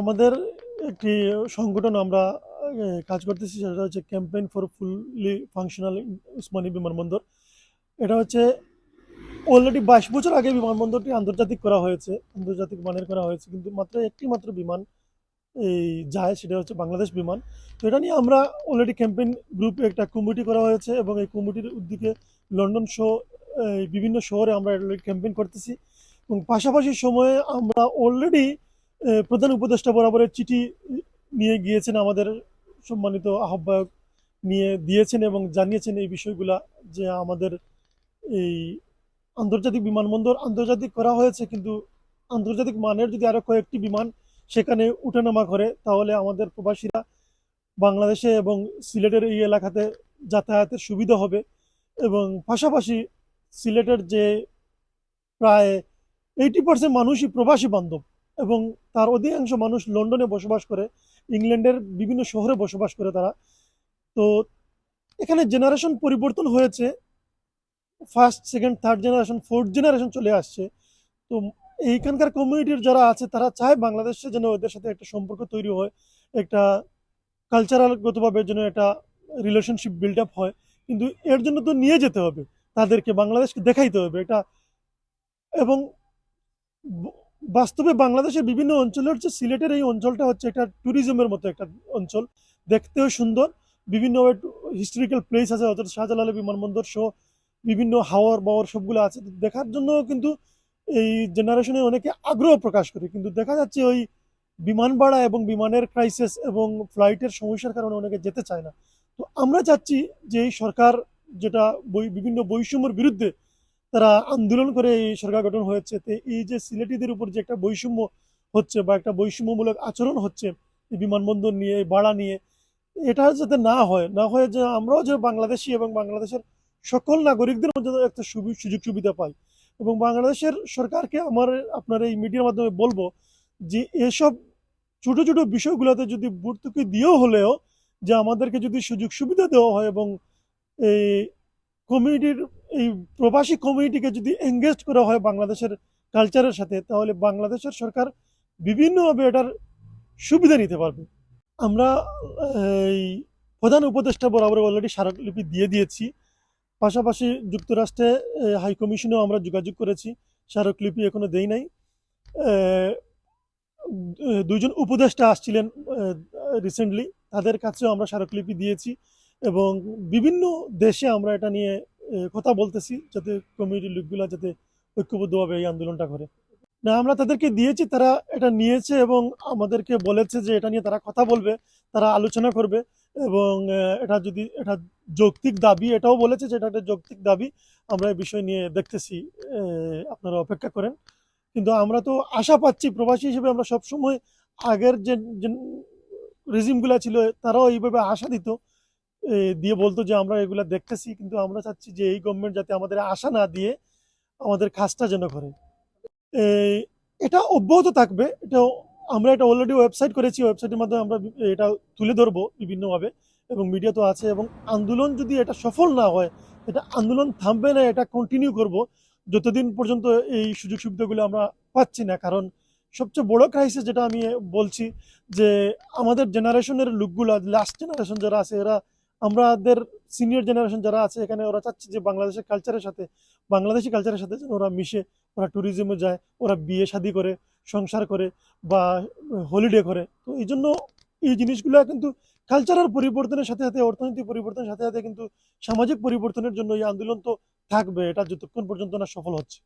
আমাদের একটি সংগঠন আমরা কাজ করতেছি, সেটা হচ্ছে campaign for fully functional Osmani বিমানবন্দর এটা হচ্ছে অলরেডি বাইশ বছর আগে বিমানবন্দরটি আন্তর্জাতিক করা হয়েছে, আন্তর্জাতিক মানের করা হয়েছে, কিন্তু মাত্র একটি মাত্র বিমান, এই, যায়, সেটা হচ্ছে বাংলাদেশ বিমান। তো এটা নিয়ে আমরা অলরেডি ক্যাম্পেইন গ্রুপে একটা কমিটি করা হয়েছে এবং এই কমিটির উদ্যোগে লন্ডন শো বিভিন্ন শহরে আমরা ক্যাম্পেইন করতেছি। এবং পাশাপাশি সময়ে আমরা অলরেডি প্রধান উপদেষ্টা বরাবরের চিঠি নিয়ে গিয়েছেন আমাদের সম্মানিত আহ্বায়ক, নিয়ে দিয়েছেন এবং জানিয়েছেন এই বিষয়গুলা যে আমাদের এই আন্তর্জাতিক বিমানবন্দর আন্তর্জাতিক করা হয়েছে, কিন্তু আন্তর্জাতিক মানের যদি আরও কয়েকটি বিমান সেখানে উঠানামা করে, তাহলে আমাদের প্রবাসীরা বাংলাদেশে এবং সিলেটের এই এলাকাতে যাতায়াতের সুবিধা হবে এবং পাশাপাশি সিলেটের যে প্রায় এইটি পার্সেন্ট মানুষই প্রবাসী বান্ধব। এবং তার অধিকাংশ মানুষ লন্ডনে বসবাস করে, ইংল্যান্ডের বিভিন্ন শহরে বসবাস করে তারা। তো এখানে জেনারেশন পরিবর্তন হয়েছে। First second third generation fourth generation চলে আসছে। তো এইখানকার কমিউনিটির যারা আছে, তারা চায় বাংলাদেশে যেন ওদের সাথে একটা সম্পর্ক তৈরি হয়, একটা কালচারালগতভাবে যেন একটা রিলেশনশিপ বিল্ড আপ হয়। কিন্তু এর জন্য তো নিয়ে যেতে হবে। তাদেরকে বাংলাদেশকে দেখাইতে হবে। এটা এবং বাস্তবে বাংলাদেশের বিভিন্ন অঞ্চলের হচ্ছে সিলেটের এই অঞ্চলটা হচ্ছে একটা ট্যুরিজমের মতো একটা অঞ্চল। দেখতেও সুন্দর। বিভিন্ন হিস্টোরিক্যাল প্লেস আছে, অর্থাৎ শাহজালাল বিমানবন্দর সহ বিভিন্ন হাওয়ার বাওয়ার সবগুলো আছে। দেখার জন্য কিন্তু এই জেনারেশনে অনেকে আগ্রহ প্রকাশ করে। কিন্তু দেখা যাচ্ছে ওই বিমান ভাড়া এবং বিমানের ক্রাইসিস এবং ফ্লাইটের সমস্যার কারণে অনেকে যেতে চায় না। তো আমরা চাচ্ছি যে সরকার যেটা বিভিন্ন বৈষম্যের বিরুদ্ধে তারা আন্দোলন করে এই সরকার গঠন হয়েছে। তো এই যে সিলেটিদের উপর যে একটা বৈষম্য হচ্ছে বা একটা বৈষম্যমূলক আচরণ হচ্ছে বিমানবন্দর নিয়ে ভাড়া নিয়ে, এটা যাতে না হয় না হয় যে আমরাও যে বাংলাদেশি এবং বাংলাদেশের সকল নাগরিকদের মধ্যে একটা সুযোগ সুবিধা পাই। এবং বাংলাদেশের সরকারকে আমার, আপনার এই মিডিয়ার মাধ্যমে বলব যে এসব ছোট ছোট বিষয়গুলোতে যদি ভর্তুকি দিয়েও হলেও যে আমাদেরকে যদি সুযোগ সুবিধা দেওয়া হয় এবং এই কমিউনিটির এই প্রবাসী কমিউনিটিকে যদি এঙ্গেজ করা হয় বাংলাদেশের কালচারের সাথে তাহলে বাংলাদেশের সরকার বিভিন্নভাবে এটার সুবিধা নিতে পারবে। আমরা এই প্রধান উপদেষ্টা বরাবর অলরেডি স্মারকলিপি দিয়ে দিয়েছি। পাশাপাশি যুক্তরাষ্ট্রে হাই কমিশনেও আমরা যোগাযোগ করেছি। স্মারকলিপি এখনও দেই নাই। আহ, দুইজন উপদেষ্টা আসছিলেন রিসেন্টলি তাদের কাছেও আমরা স্মারকলিপি দিয়েছি এবং বিভিন্ন দেশে আমরা এটা নিয়ে কথা বলতেছি যাতে কমিউনিটির লোকগুলা যাতে ঐক্যবদ্ধভাবে এই আন্দোলনটা করে। না, আমরা তাদেরকে দিয়েছি, তারা এটা নিয়েছে এবং আমাদেরকে বলেছে যে এটা নিয়ে তারা কথা বলবে, তারা আলোচনা করবে এবং এটা যদি, এটা যৌক্তিক দাবি, এটাও বলেছে যে এটা একটা যৌক্তিক দাবি। আমরা এই বিষয় নিয়ে দেখতেছি আপনারা অপেক্ষা করেন। কিন্তু আমরা তো আশা পাচ্ছি, প্রবাসী হিসেবে আমরা সবসময় আগের যে রেজিমগুলা ছিল, তারাও এইভাবে আশা দিত। দিয়ে বলতো যে, আমরা এগুলা দেখতেছি, কিন্তু আমরা চাচ্ছি যে, এই গভর্নমেন্ট যাতে আমাদের আশা না দিয়ে আমাদের কাজটা যেন করে। এটা অব্যাহত থাকবে। এটা আমরা এটা অলরেডি ওয়েবসাইট করেছি। ওয়েবসাইটের মাধ্যমে আমরা এটা তুলে ধরবো বিভিন্নভাবে এবং মিডিয়া তো আছে এবং আন্দোলন যদি এটা সফল না হয়, এটা আন্দোলন থামবে না, এটা কন্টিনিউ করব। যতদিন পর্যন্ত এই সুযোগ সুবিধাগুলো আমরা পাচ্ছি না, কারণ সবচেয়ে বড় ক্রাইসিস যেটা আমি বলছি যে, আমাদের জেনারেশনের লোকগুলা লাস্ট জেনারেশন যারা আছে, এরা আমাদের সিনিয়র জেনারেশন যারা আছে, এখানে ওরা চাচ্ছে যে বাংলাদেশের কালচারের সাথে, বাংলাদেশি কালচারের সাথে যেন ওরা মিশে, ওরা ট্যুরিজমে যায়, ওরা বিয়ে শাদী করে, সংসার করে বা হলিডে করে। তো এই জন্য এই জিনিসগুলো কিন্তু কালচারাল পরিবর্তনের সাথে সাথে, অর্থনৈতিক পরিবর্তনের সাথে সাথে কিন্তু সামাজিক পরিবর্তনের জন্য এই আন্দোলন তো থাকবে, এটা যতক্ষণ পর্যন্ত না সফল হচ্ছে।